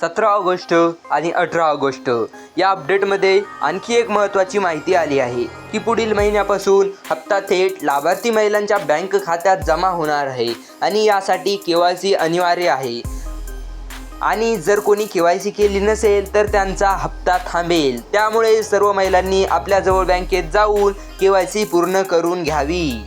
सतरा ऑगस्ट आणि अठरा ऑगस्ट. या अपडेटमध्ये आणखी एक महत्त्वाची माहिती आली आहे की पुढील महिन्यापासून हप्ता थेट लाभार्थी महिलांच्या बँक खात्यात जमा होणार आहे आणि यासाठी के वाय सी अनिवार्य आहे. आणि जर कोणी के वाय सी केली नसेल तर त्यांचा हप्ता थांबेल. त्यामुळे सर्व महिलांनी आपल्याजवळ बँकेत जाऊन के वाय सी पूर्ण करून घ्यावी.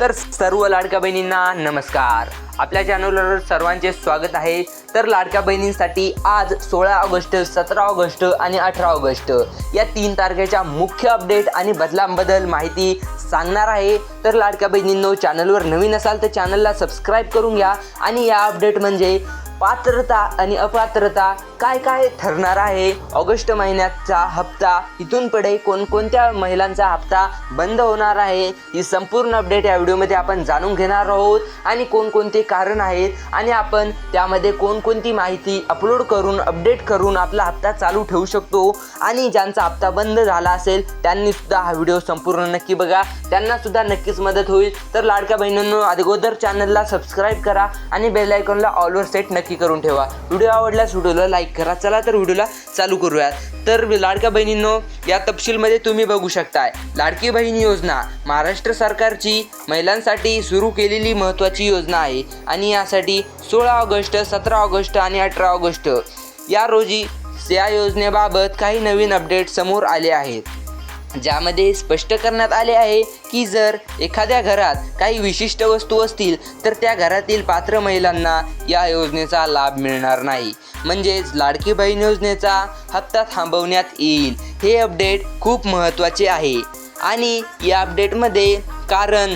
तर सर्व लाडक्या बहिणींना नमस्कार. आपल्या चॅनलवर सर्वांचे स्वागत आहे. तर लाडक्या बहिणींसाठी आज सोळा ऑगस्ट सतरा ऑगस्ट आणि अठरा ऑगस्ट या तीन तारखेच्या मुख्य अपडेट आणि बदलांबद्दल माहिती सांगणार आहे. तर लाडक्या बहिणींनो चॅनलवर नवीन असाल तर चॅनलला सबस्क्राईब करून घ्या. आणि या अपडेट म्हणजे पात्रता आणि अपात्रता काय काय ठरणार आहे? ऑगस्ट महिन्याचा हप्ता इथून पुढे कोणकोणत्या महिलांचा हप्ता बंद होणार आहे? ही संपूर्ण अपडेट या व्हिडिओमध्ये आपण जाणून घेणार आहोत. आणि कोणकोणते कारण आहेत? आणि आपण त्यामध्ये कोणकोणती माहिती अपलोड करून अपडेट करून आपला हप्ता चालू ठेवू शकतो. आणि ज्यांचा हप्ता बंद झाला असेल त्यांनी सुद्धा हा व्हिडिओ संपूर्ण नक्की बघा. त्यांना सुद्धा नक्कीच मदत होईल. तर लाडक्या बहिणींनो अगोदर चॅनलला सबस्क्राईब करा आणि बेल आयकॉनला ऑलवर सेट नक्की करून ठेवा. व्हिडिओ आवडल्यास व्हिडिओला लाईक करा. चला तर व्हिडिओला चालू करूयात. तर लाडक्या बहिणींनो या तपशीलमध्ये तुम्ही बघू शकताय लाडकी बहीण योजना महाराष्ट्र सरकारची महिलांसाठी सुरू केलेली महत्त्वाची योजना आहे. आणि यासाठी सोळा ऑगस्ट सतरा ऑगस्ट आणि अठरा ऑगस्ट या रोजी या योजनेबाबत काही नवीन अपडेट समोर आले आहेत. ज्यामध्ये स्पष्ट करण्यात आले आहे की जर एखाद्या घरात काही विशिष्ट वस्तू असतील तर त्या घरातील पात्र महिलांना या योजनेचा लाभ मिळणार नाही. म्हणजेच लाडकी बहीण योजनेचा हप्ता थांबवण्यात येईल. हे अपडेट खूप महत्त्वाचे आहे. आणि या अपडेटमध्ये कारण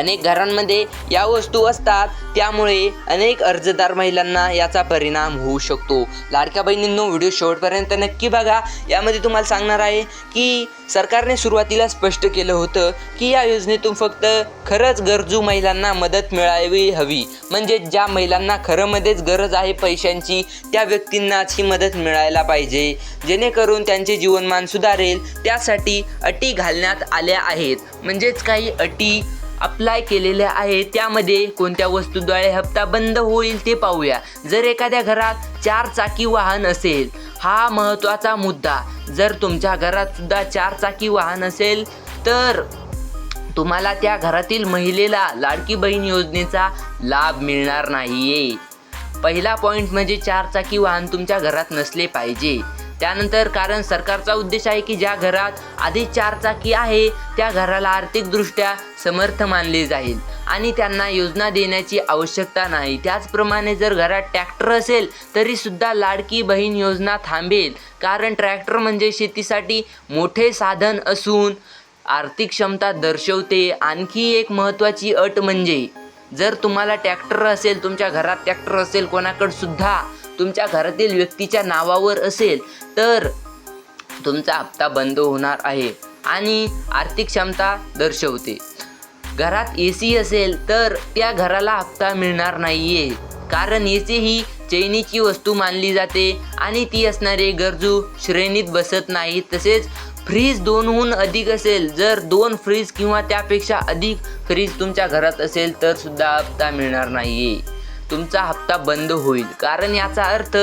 अनेक घरांमध्ये या वस्तू असतात. त्यामुळे अनेक अर्जदार महिलांना याचा परिणाम होऊ शकतो. लाडक्या बहिणींनो व्हिडिओ शेवटपर्यंत नक्की बघा. यामध्ये तुम्हाला सांगणार आहे की सरकारने सुरुवातीला स्पष्ट केलं होतं की या योजनेतून फक्त खरंच गरजू महिलांना मदत मिळावी हवी. म्हणजे ज्या महिलांना खरंमध्येच गरज आहे पैशांची त्या व्यक्तींनाच ही मदत मिळायला पाहिजे. जेणेकरून त्यांचे जीवनमान सुधारेल. त्यासाठी अटी घालण्यात आल्या आहेत. म्हणजेच काही अटी अप्लाय केलेल्या आहे त्यामध्ये कोणत्या वस्तूद्वारे हप्ता बंद होईल ते पाहूया. जर एखाद्या घरात चार चाकी वाहन असेल हा महत्त्वाचा मुद्दा. जर तुमच्या घरात सुद्धा चार चाकी वाहन असेल तर तुम्हाला त्या घरातील महिलेला लाडकी बहीण योजनेचा लाभ मिळणार नाहीये. पहिला पॉईंट म्हणजे चार चाकी वाहन तुमच्या घरात नसले पाहिजे. त्यानंतर कारण सरकारचा उद्देश आहे की ज्या घरात आधी चार चाकी आहे त्या घराला आर्थिकदृष्ट्या समर्थ मानले जाईल. आणि त्यांना योजना देण्याची आवश्यकता नाही. त्याचप्रमाणे जर घरात ट्रॅक्टर असेल तरी सुद्धा लाडकी बहीण योजना थांबेल. कारण ट्रॅक्टर म्हणजे शेतीसाठी मोठे साधन असून आर्थिक क्षमता दर्शवते. आणखी एक महत्त्वाची अट म्हणजे जर तुम्हाला ट्रॅक्टर असेल तुमच्या घरात ट्रॅक्टर असेल कोणाकडे सुद्धा तुमच्या घरातील व्यक्तीच्या नावावर असेल तर तुमचा हप्ता बंद होणार आहे आणि आर्थिक क्षमता दर्शवते. घरात ए सी असेल तर त्या घराला हप्ता मिळणार नाही आहे कारण ए सी ही चैनीची वस्तू मानली जाते आणि ती असणारे गरजू श्रेणीत बसत नाही तसेच फ्रीज दोनहून अधिक असेल जर दोन फ्रीज किंवा त्यापेक्षा अधिक फ्रीज तुमच्या घरात असेल तर सुद्धा हप्ता मिळणार नाही आहे तुमचा हप्ता बंद होईल. कारण याचा अर्थ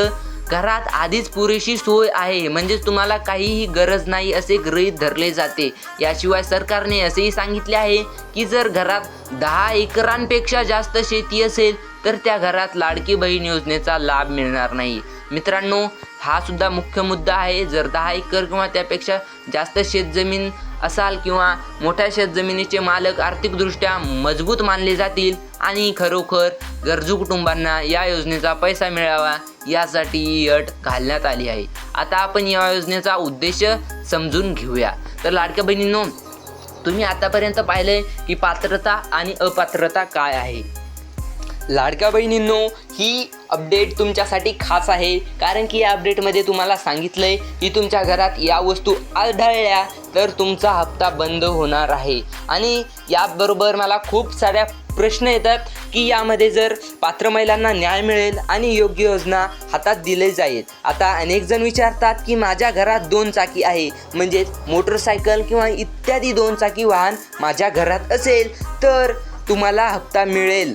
घरात आधीच पुरेशी सोय आहे. म्हणजेच तुम्हाला काहीही गरज नाही असे गृहीत धरले जाते. याशिवाय सरकारने असेही सांगितले आहे की जर घरात दहा एकरांपेक्षा जास्त शेती असेल तर त्या घरात लाडकी बहीण योजनेचा लाभ मिळणार नाही. मित्रांनो हा सुद्धा मुख्य मुद्दा आहे. जर दहा एकर किंवा त्यापेक्षा जास्त शेतजमीन असाल किंवा मोठ्या शेतजमिनीचे मालक आर्थिकदृष्ट्या मजबूत मानले जातील आणि खरोखर गरजू कुटुंबांना या योजनेचा पैसा मिळावा यासाठी ही अट घालण्यात आली आहे. आता आपण या योजनेचा उद्देश समजून घेऊया. तर लाडक्या बहिणींनो तुम्ही आतापर्यंत पाहिलंय की पात्रता आणि अपात्रता काय आहे? लाडक्या बहिणींनो ही अपडेट तुमच्यासाठी खास आहे. कारण की या अपडेटमध्ये तुम्हाला सांगितलं आहे की तुमच्या घरात या वस्तू आढळल्या तर तुमचा हप्ता बंद होणार आहे. आणि याबरोबर मला खूप साऱ्या प्रश्न येतात की यामध्ये जर पात्र महिलांना न्याय मिळेल आणि योग्य योजना हातात दिले जाईल. आता अनेक जण विचारतात की माझ्या घरात दोन चाकी आहे म्हणजेच मोटरसायकल किंवा इत्यादी दोन चाकी वाहन माझ्या घरात असेल तर तुम्हाला हप्ता मिळेल.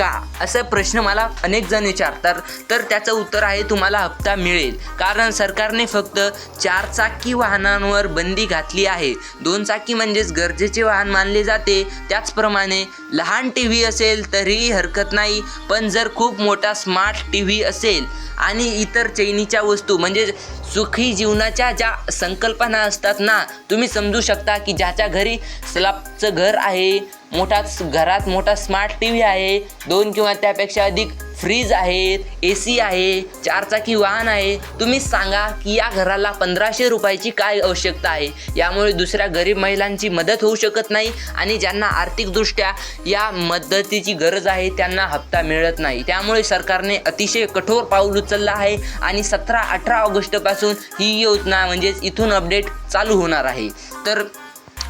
का? असा प्रश्न मला अनेक जण विचारतात. तर त्याचं उत्तर आहे तुम्हाला हप्ता मिळेल. कारण सरकारने फक्त चारचाकी वाहनांवर बंदी घातली आहे. दोन चाकी म्हणजेच गरजेचे वाहन मानले जाते. त्याचप्रमाणे लहान टी व्ही असेल तरीही हरकत नाही. पण जर खूप मोठा स्मार्ट टी व्ही असेल आणि इतर चैनीच्या वस्तू म्हणजे सुखी जीवनाच्या ज्या संकल्पना असतात ना तुम्ही समजू शकता की ज्याच्या घरी स्लॅबचं घर आहे मोठा घरात मोठा स्मार्ट टी व्ही आहे दोन किंवा त्यापेक्षा अधिक फ्रीज आहेत ए सी आहे चारचाकी वाहन आहे. तुम्ही सांगा की या घराला पंधराशे रुपयाची काय आवश्यकता आहे? यामुळे दुसऱ्या गरीब महिलांची मदत होऊ शकत नाही आणि ज्यांना आर्थिकदृष्ट्या या मदतीची गरज आहे त्यांना हप्ता मिळत नाही. त्यामुळे सरकारने अतिशय कठोर पाऊल उचललं आहे आणि सतरा अठरा ऑगस्टपासून ही योजना म्हणजेच इथून अपडेट चालू होणार आहे. तर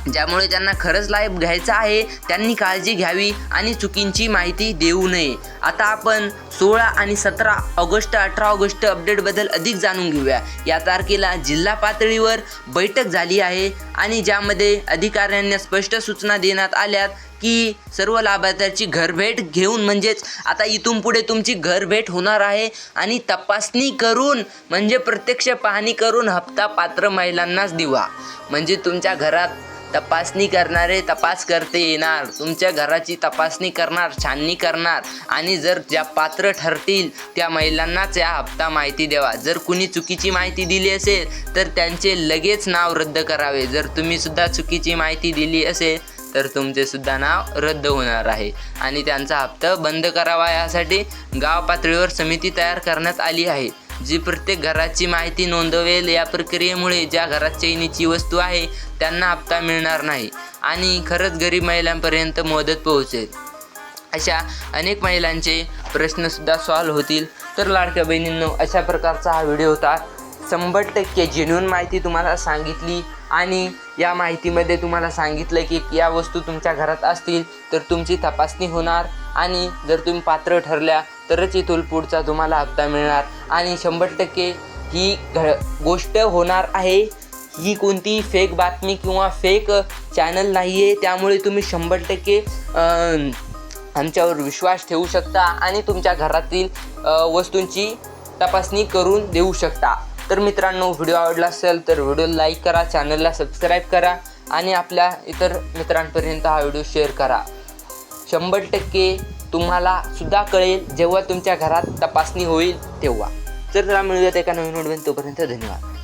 ज्यामुळे ज्यांना खरंच लाईफ घ्यायचा आहे त्यांनी काळजी घ्यावी आणि चुकींची माहिती देऊ नये. आता आपण सोळा आणि सतरा ऑगस्ट अठरा ऑगस्ट अपडेटबद्दल अधिक जाणून घेऊया. या तारखेला जिल्हा पातळीवर बैठक झाली आहे आणि ज्यामध्ये अधिकाऱ्यांना स्पष्ट सूचना देण्यात आल्यात की सर्व लाभार्थ्याची घरभेट घेऊन म्हणजेच आता इथून पुढे तुमची घरभेट होणार आहे आणि तपासणी करून म्हणजे प्रत्यक्ष पाहणी करून हप्ता पात्र महिलांनाच दिवा. म्हणजे तुमच्या घरात तपासणी करणारे तपास करते येणार. तुमच्या घराची तपासणी करणार छाननी करणार. आणि जर ज्या पात्र ठरतील त्या महिलांनाच या हप्ता माहिती द्यावा. जर कुणी चुकीची माहिती दिली असेल तर त्यांचे लगेच नाव रद्द करावे. जर तुम्ही सुद्धा चुकीची माहिती दिली असेल तर तुमचे सुद्धा नाव रद्द होणार आहे. आणि त्यांचा हप्ता बंद करावा यासाठी गाव पातळीवर समिती तयार करण्यात आली आहे. जी प्रत्येक घराची माहिती नोंदवेल या प्रक्रियेमुळे ज्या घरात चैनीची वस्तू आहे त्यांना हप्ता मिळणार नाही आणि खरंच गरीब महिलांपर्यंत मदत पोहोचेल. अशा अनेक महिलांचे प्रश्नसुद्धा सॉल्व्ह होतील. तर लाडक्या बहिणींनो अशा प्रकारचा हा व्हिडिओ होता. शंभर टक्के जेन्युन माहिती तुम्हाला सांगितली. आणि या माहितीमध्ये तुम्हाला सांगितलं की या वस्तू तुमच्या घरात असतील तर तुमची तपासणी होणार आणि जर तुम्ही पात्र ठरल्या तरच इथून पुढचा तुम्हाला हप्ता मिळणार. आणि शंभर टक्के ही घ गोष्ट होणार आहे. ही कोणती फेक बातमी किंवा फेक चॅनल नाही आहे त्यामुळे तुम्ही शंभर टक्के आमच्यावर विश्वास ठेवू शकता आणि तुमच्या घरातील वस्तूंची तपासणी करून देऊ शकता. तर मित्रांनो व्हिडिओ आवडला असेल तर व्हिडिओ लाईक करा चॅनलला सबस्क्राईब करा आणि आपल्या इतर मित्रांपर्यंत हा व्हिडिओ शेअर करा. शंभर टक्के तुम्हाला सुद्धा कळेल जेव्हा तुमच्या घरात तपासणी होईल तेव्हा. तर चला मिळूयात एका नवीन व्हिडिओ तोपर्यंत धन्यवाद.